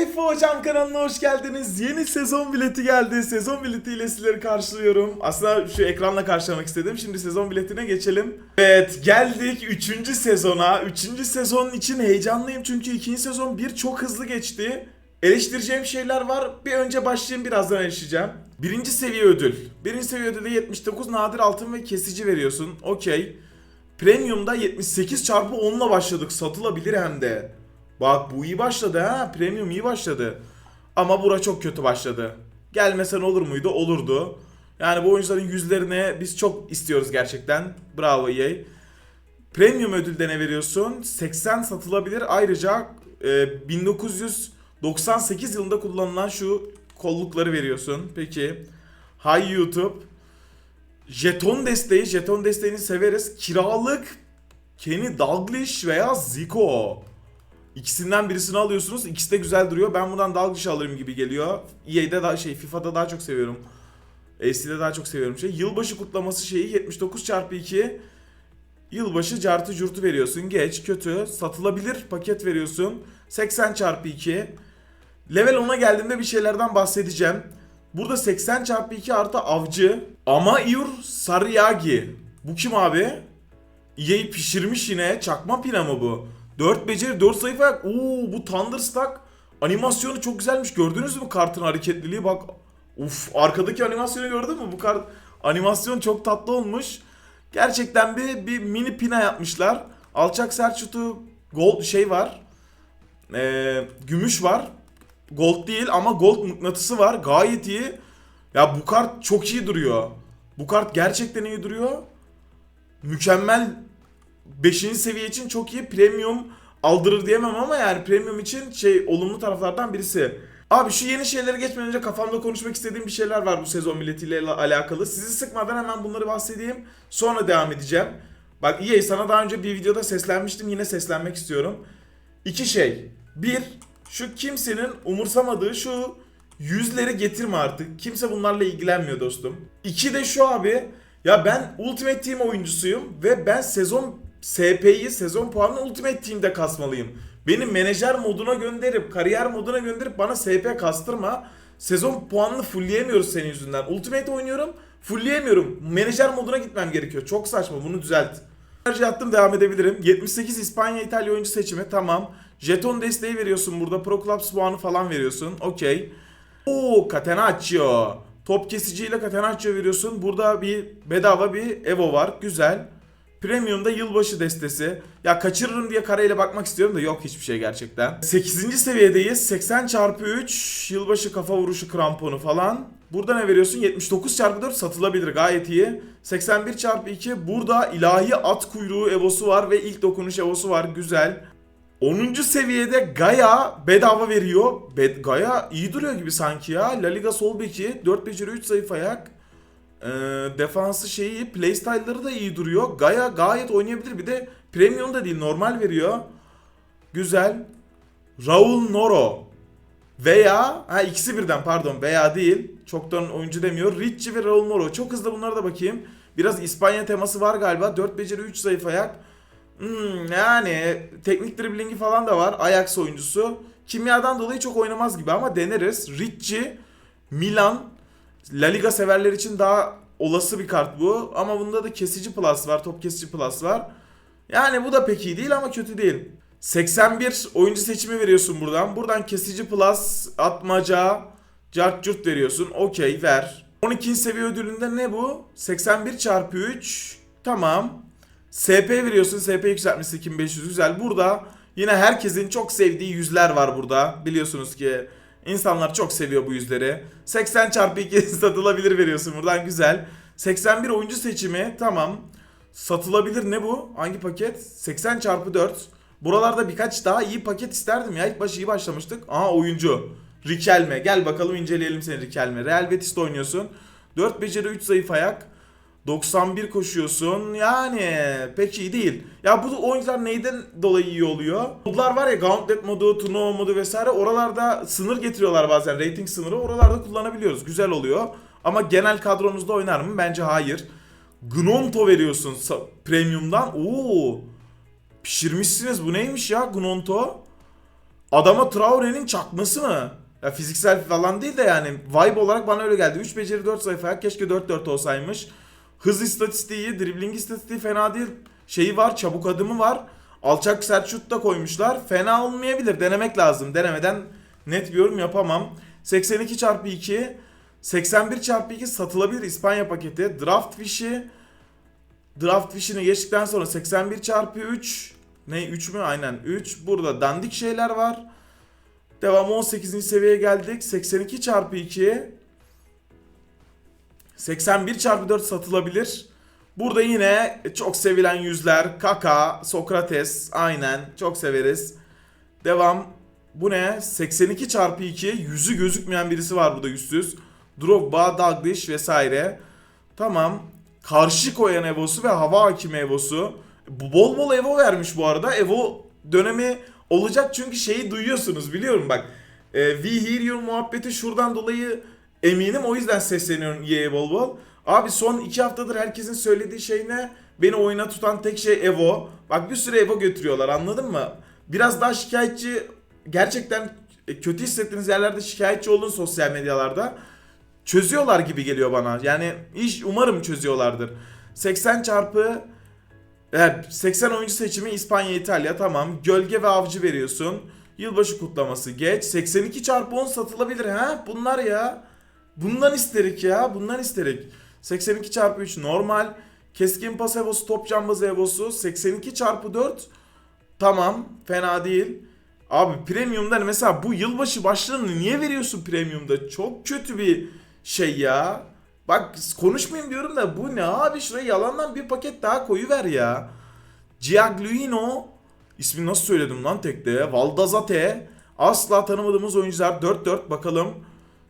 Efe Hocam kanalına hoş geldiniz. Yeni sezon bileti geldi. Sezon biletiyle sizleri karşılıyorum. Aslında şu ekranla karşılamak istedim. Şimdi sezon biletine geçelim. Evet geldik 3. sezona. 3. sezon için heyecanlıyım çünkü 2. sezon bir çok hızlı geçti. Eleştireceğim şeyler var. Bir önce başlayayım birazdan eleştireceğim. Birinci seviye ödül. Birinci seviye ödülde 79 nadir altın ve kesici veriyorsun. Okey. Premium'da 78 çarpı 10'la başladık. Satılabilir hem de. Bak bu iyi başladı ha. Premium iyi başladı. Ama bura çok kötü başladı. Gelmesen olur muydu? Olurdu. Yani bu oyuncuların yüzlerine biz çok istiyoruz gerçekten. Bravo EA. Premium ödülde ne veriyorsun? 80 satılabilir. Ayrıca e, 1998 yılında kullanılan şu kollukları veriyorsun. Peki. Hay YouTube. Jeton desteği. Jeton desteğini severiz. Kiralık Kenny Dalglish veya Zico. İkisinden birisini alıyorsunuz. İkisi de güzel duruyor. Ben buradan Dalglish alırım gibi geliyor. EA'de daha şey FIFA'da daha çok seviyorum. AC'de daha çok seviyorum şey. Yılbaşı kutlaması şeyi 79 çarpı 2 Yılbaşı cartı curtu veriyorsun. Geç, kötü, satılabilir paket veriyorsun. 80 çarpı 2 Level 10'a geldiğimde bir şeylerden bahsedeceğim. Burada 80 çarpı 2 artı avcı. Amaiur Saryagi. Bu kim abi? EA pişirmiş yine. Çakma pina mı bu? 4 beceri 4 sayfa ayak. Oo bu Thunderstruck animasyonu çok güzelmiş. Gördünüz mü kartın hareketliliği? Bak. Uf arkadaki animasyonu gördün mü? Bu kart animasyon çok tatlı olmuş. Gerçekten bir, bir mini pina yapmışlar. Alçak sert şutu gold şey var. Ee, gümüş var. Gold değil ama gold mıknatısı var. Gayet iyi. Ya bu kart çok iyi duruyor. Bu kart gerçekten iyi duruyor. Mükemmel 5. seviye için çok iyi premium aldırır diyemem ama yani premium için şey olumlu taraflardan birisi. Abi şu yeni şeylere geçmeden önce kafamda konuşmak istediğim bir şeyler var bu sezon biletiyle alakalı. Sizi sıkmadan hemen bunları bahsedeyim. Sonra devam edeceğim. Bak EA sana daha önce bir videoda seslenmiştim. Yine seslenmek istiyorum. İki şey. Bir, şu kimsenin umursamadığı şu yüzleri getirme artık. Kimse bunlarla ilgilenmiyor dostum. İki de şu abi. Ya ben Ultimate Team oyuncusuyum ve ben sezon SP'yi, sezon puanını Ultimate Team'de kasmalıyım. Beni menajer moduna gönderip, kariyer moduna gönderip bana SP kastırma. Sezon puanını fullleyemiyoruz senin yüzünden. Ultimate oynuyorum, fullleyemiyorum. Menajer moduna gitmem gerekiyor. Çok saçma, bunu düzelt. Tercih attım devam edebilirim. 78 İspanya İtalya oyuncu seçimi tamam. Jeton desteği veriyorsun burada. Pro Clubs puanı falan veriyorsun. Okey. Oo Catenaccio. Top kesiciyle Catenaccio veriyorsun. Burada bir bedava bir Evo var. Güzel. Premium'da yılbaşı destesi. Ya kaçırırım diye kareyle bakmak istiyorum da yok hiçbir şey gerçekten. 8. seviyedeyiz. 80 çarpı 3 yılbaşı kafa vuruşu kramponu falan. Burada ne veriyorsun? 79 çarpı 4 satılabilir gayet iyi. 81 çarpı 2 burada ilahi at kuyruğu evosu var ve ilk dokunuş evosu var güzel. 10. seviyede Gaia bedava veriyor. Bed Gaia iyi duruyor gibi sanki ya. La Liga sol beki 4 beceri 3 zayıf ayak. Ee, defansı şeyi playstyle'ları da iyi duruyor. Gaia gayet oynayabilir. Bir de premium da değil normal veriyor. Güzel. Raul Noro veya ha ikisi birden pardon veya değil. Çoktan oyuncu demiyor. Ricci ve Raul Noro. Çok hızlı bunlara da bakayım. Biraz İspanya teması var galiba. 4 beceri 3 zayıf ayak. Hmm, yani teknik driblingi falan da var. Ajax oyuncusu. Kimyadan dolayı çok oynamaz gibi ama deneriz. Ricci, Milan, La Liga severler için daha olası bir kart bu. Ama bunda da kesici plus var. Top kesici plus var. Yani bu da pek iyi değil ama kötü değil. 81 oyuncu seçimi veriyorsun buradan. Buradan kesici plus, atmaca, cart curt veriyorsun. Okey ver. 12. seviye ödülünde ne bu? 81 çarpı 3. Tamam. SP veriyorsun. SP yükseltmesi 2500 güzel. Burada yine herkesin çok sevdiği yüzler var burada. Biliyorsunuz ki insanlar çok seviyor bu yüzleri. 80 çarpı 2 satılabilir veriyorsun buradan güzel. 81 oyuncu seçimi tamam. Satılabilir ne bu? Hangi paket? 80 çarpı 4. Buralarda birkaç daha iyi paket isterdim ya. İlk başı iyi başlamıştık. Aha oyuncu. Rikelme. Gel bakalım inceleyelim seni Rikelme. Real Betis'te oynuyorsun. 4 beceri 3 zayıf ayak. 91 koşuyorsun. Yani pek iyi değil. Ya bu oyuncular neyden dolayı iyi oluyor? Modlar var ya Gauntlet modu, turnuva modu vesaire. Oralarda sınır getiriyorlar bazen. Rating sınırı. Oralarda kullanabiliyoruz. Güzel oluyor. Ama genel kadronuzda oynar mı? Bence hayır. Gnonto veriyorsun premiumdan. Oo. Pişirmişsiniz. Bu neymiş ya Gnonto? Adama Traore'nin çakması mı? Ya fiziksel falan değil de yani vibe olarak bana öyle geldi. 3 beceri 4 sayfa keşke 4-4 olsaymış. Hız istatistiği dribbling istatistiği fena değil. Şeyi var, çabuk adımı var. Alçak sert şut da koymuşlar. Fena olmayabilir. Denemek lazım. Denemeden net bir yorum yapamam. 82 çarpı 2 81 çarpı 2 satılabilir İspanya paketi. Draft fişi Draft fişini geçtikten sonra 81 çarpı 3 ne 3 mü? Aynen 3. Burada dandik şeyler var. Devam 18. seviyeye geldik. 82 çarpı 2 81 çarpı 4 satılabilir. Burada yine çok sevilen yüzler. Kaka, Sokrates. Aynen. Çok severiz. Devam. Bu ne? 82 çarpı 2. Yüzü gözükmeyen birisi var burada yüzsüz. Drogba, Dalglish vesaire. Tamam. Karşı koyan Evo'su ve hava hakimi Evo'su. Bol bol Evo vermiş bu arada. Evo dönemi olacak çünkü şeyi duyuyorsunuz biliyorum bak. E, We Hear Your muhabbeti şuradan dolayı eminim. O yüzden sesleniyorum EA'ye bol bol. Abi son iki haftadır herkesin söylediği şey ne? Beni oyuna tutan tek şey Evo. Bak bir sürü Evo götürüyorlar anladın mı? Biraz daha şikayetçi gerçekten kötü hissettiğiniz yerlerde şikayetçi olun sosyal medyalarda. Çözüyorlar gibi geliyor bana. Yani iş umarım çözüyorlardır. 80 çarpı Evet, 80 oyuncu seçimi İspanya, İtalya tamam. Gölge ve avcı veriyorsun. Yılbaşı kutlaması geç. 82 çarpı 10 satılabilir ha? Bunlar ya. Bundan isterik ya. Bundan isterik. 82 çarpı 3 normal. Keskin pas evosu, top cambaz evosu. 82 çarpı 4 tamam. Fena değil. Abi premium'dan mesela bu yılbaşı başlarını niye veriyorsun premium'da? Çok kötü bir şey ya. Bak konuşmayayım diyorum da bu ne abi şuraya yalandan bir paket daha koyu ver ya. Giaglino ismini nasıl söyledim lan tekte? Valdazate asla tanımadığımız oyuncular 4-4 bakalım.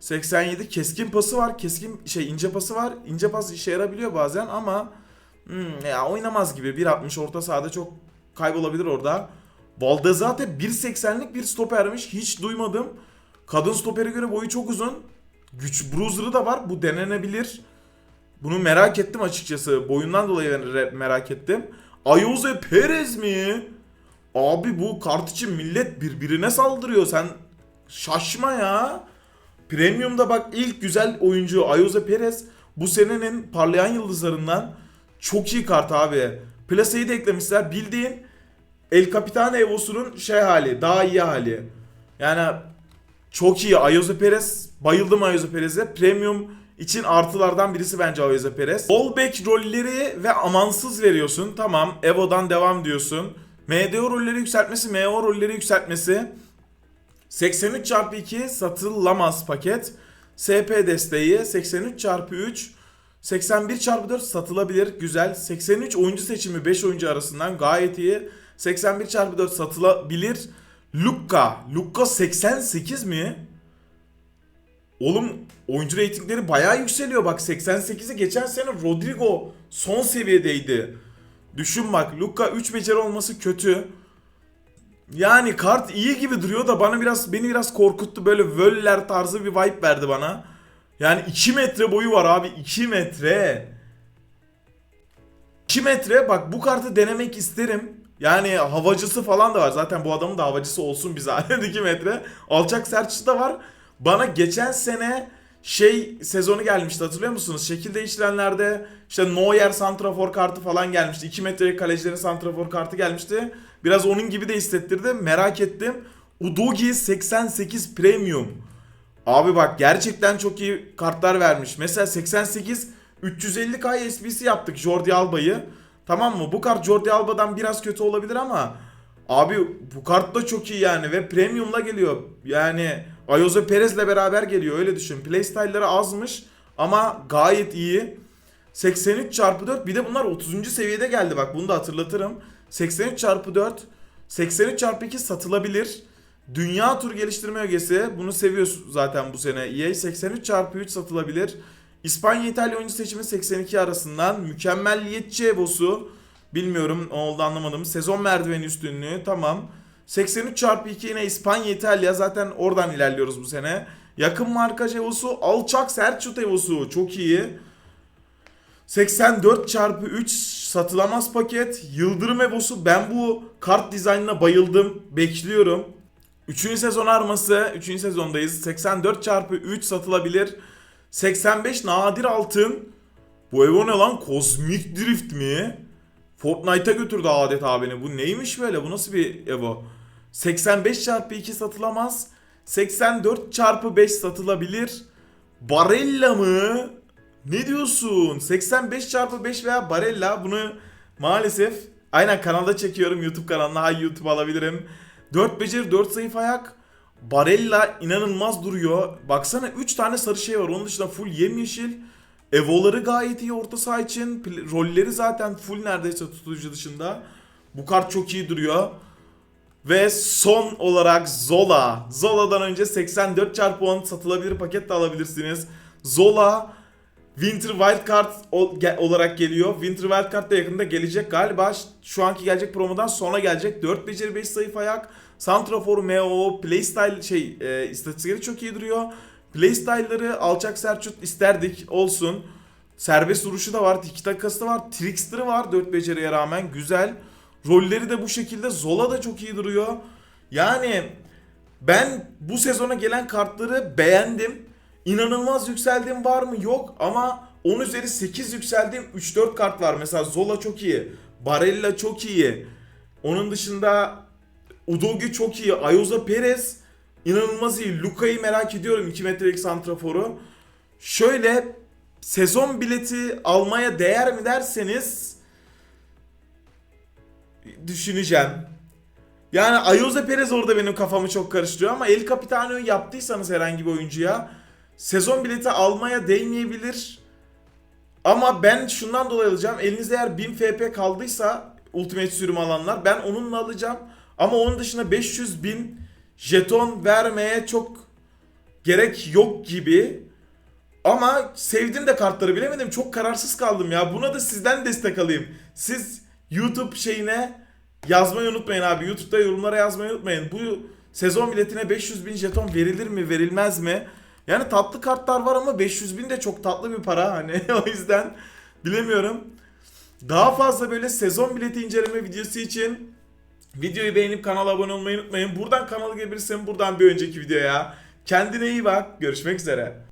87 keskin pası var. Keskin şey ince pası var. İnce pas işe yarabiliyor bazen ama hmm, ya oynamaz gibi. 1.60 orta sahada çok kaybolabilir orada. Valdazate 1.80'lik bir stopermiş. Hiç duymadım. Kadın stopere göre boyu çok uzun. Güç bruiser'ı da var. Bu denenebilir. Bunu merak ettim açıkçası. Boyundan dolayı merak ettim. Ayoze Perez mi? Abi bu kart için millet birbirine saldırıyor. Sen şaşma ya. Premium'da bak ilk güzel oyuncu Ayoze Perez bu senenin parlayan yıldızlarından çok iyi kart abi. Plase'yi de eklemişler. Bildiğin El Capitano Evo'sunun şey hali, daha iyi hali. Yani çok iyi. Ayoze Perez. Bayıldım Ayoze Perez'e. Premium için artılardan birisi bence Ayoze Perez. Ballback rolleri ve amansız veriyorsun. Tamam. Evo'dan devam diyorsun. MDO rolleri yükseltmesi, MO rolleri yükseltmesi. 83 çarpı 2 satılamaz paket. SP desteği 83 çarpı 3 81 çarpı 4 satılabilir. Güzel. 83 oyuncu seçimi 5 oyuncu arasından gayet iyi. 81 çarpı 4 satılabilir. Luka. Luka 88 mi? Oğlum oyuncu reytingleri bayağı yükseliyor bak 88'i geçen sene Rodrigo son seviyedeydi. Düşün bak Luka 3 beceri olması kötü. Yani kart iyi gibi duruyor da bana biraz beni biraz korkuttu. Böyle Völler tarzı bir vibe verdi bana. Yani 2 metre boyu var abi 2 metre. 2 metre bak bu kartı denemek isterim. Yani havacısı falan da var. Zaten bu adamın da havacısı olsun bize. 2 metre. Alçak sertçi de var. Bana geçen sene şey sezonu gelmişti hatırlıyor musunuz? Şekil değiştirenlerde işte Neuer santrafor kartı falan gelmişti. 2 metrelik kalecilerin santrafor kartı gelmişti. Biraz onun gibi de hissettirdi. Merak ettim. Udogi 88 Premium. Abi bak gerçekten çok iyi kartlar vermiş. Mesela 88 350k SBC yaptık Jordi Alba'yı. Tamam mı? Bu kart Jordi Alba'dan biraz kötü olabilir ama abi bu kart da çok iyi yani ve premiumla geliyor. Yani Ayoze Perez'le beraber geliyor öyle düşün. Playstyle'ları azmış ama gayet iyi. 83 çarpı 4 bir de bunlar 30. seviyede geldi bak bunu da hatırlatırım. 83 çarpı 4 83 çarpı 2 satılabilir. Dünya tur geliştirme ögesi bunu seviyoruz zaten bu sene. EA 83 çarpı 3 satılabilir. İspanya İtalya oyuncu seçimi 82 arasından mükemmelliyetçi Evo'su bilmiyorum ne oldu anlamadım. Sezon merdiveni üstünlüğü tamam. 83 çarpı 2 yine İspanya İtalya zaten oradan ilerliyoruz bu sene. Yakın markaj Evo'su alçak sert şut Evo'su çok iyi. 84 çarpı 3 satılamaz paket. Yıldırım Evo'su ben bu kart dizaynına bayıldım. Bekliyorum. Üçüncü sezon arması. Üçüncü sezondayız. 84 çarpı 3 satılabilir. 85 nadir altın. Bu Evo ne lan? Kozmik Drift mi? Fortnite'a götürdü adeta beni. Bu neymiş böyle? Bu nasıl bir Evo? 85 çarpı 2 satılamaz. 84 çarpı 5 satılabilir. Barella mı? Ne diyorsun? 85 çarpı 5 veya Barella bunu maalesef aynen kanalda çekiyorum YouTube kanalına. Hay YouTube alabilirim. 4 beceri 4 zayıf ayak. Barella inanılmaz duruyor. Baksana 3 tane sarı şey var. Onun dışında full yemyeşil. Evo'ları gayet iyi orta saha için. Rolleri zaten full neredeyse tutucu dışında. Bu kart çok iyi duruyor. Ve son olarak Zola. Zola'dan önce 84 çarpı 10 satılabilir paket de alabilirsiniz. Zola Winter Wildcard olarak geliyor. Winter Wildcard da yakında gelecek galiba. Şu anki gelecek promodan sonra gelecek. 4 beceri 5 zayıf ayak. Santrafor, MO, playstyle şey e, istatistikleri çok iyi duruyor. Playstyle'ları alçak serçut isterdik olsun. Serbest vuruşu da var. Tiki takası var. Trickster'ı var 4 beceriye rağmen. Güzel. Rolleri de bu şekilde. Zola da çok iyi duruyor. Yani ben bu sezona gelen kartları beğendim. İnanılmaz yükseldiğim var mı? Yok ama 10 üzeri 8 yükseldiğim 3-4 kart var. Mesela Zola çok iyi. Barella çok iyi. Onun dışında Udogi çok iyi. Ayoza Perez inanılmaz iyi. Luka'yı merak ediyorum 2 metrelik santraforu. Şöyle sezon bileti almaya değer mi derseniz düşüneceğim. Yani Ayoze Perez orada benim kafamı çok karıştırıyor ama El Capitano'yu yaptıysanız herhangi bir oyuncuya sezon bileti almaya değmeyebilir. Ama ben şundan dolayı alacağım. Elinizde eğer 1000 FP kaldıysa Ultimate sürüm alanlar ben onunla alacağım. Ama onun dışında 500 bin jeton vermeye çok gerek yok gibi. Ama sevdim de kartları bilemedim. Çok kararsız kaldım ya. Buna da sizden destek alayım. Siz YouTube şeyine yazmayı unutmayın abi. YouTube'da yorumlara yazmayı unutmayın. Bu sezon biletine 500 bin jeton verilir mi verilmez mi? Yani tatlı kartlar var ama 500 bin de çok tatlı bir para hani o yüzden bilemiyorum. Daha fazla böyle sezon bileti inceleme videosu için videoyu beğenip kanala abone olmayı unutmayın. Buradan kanalı gelebilirsin buradan bir önceki videoya. Kendine iyi bak. Görüşmek üzere.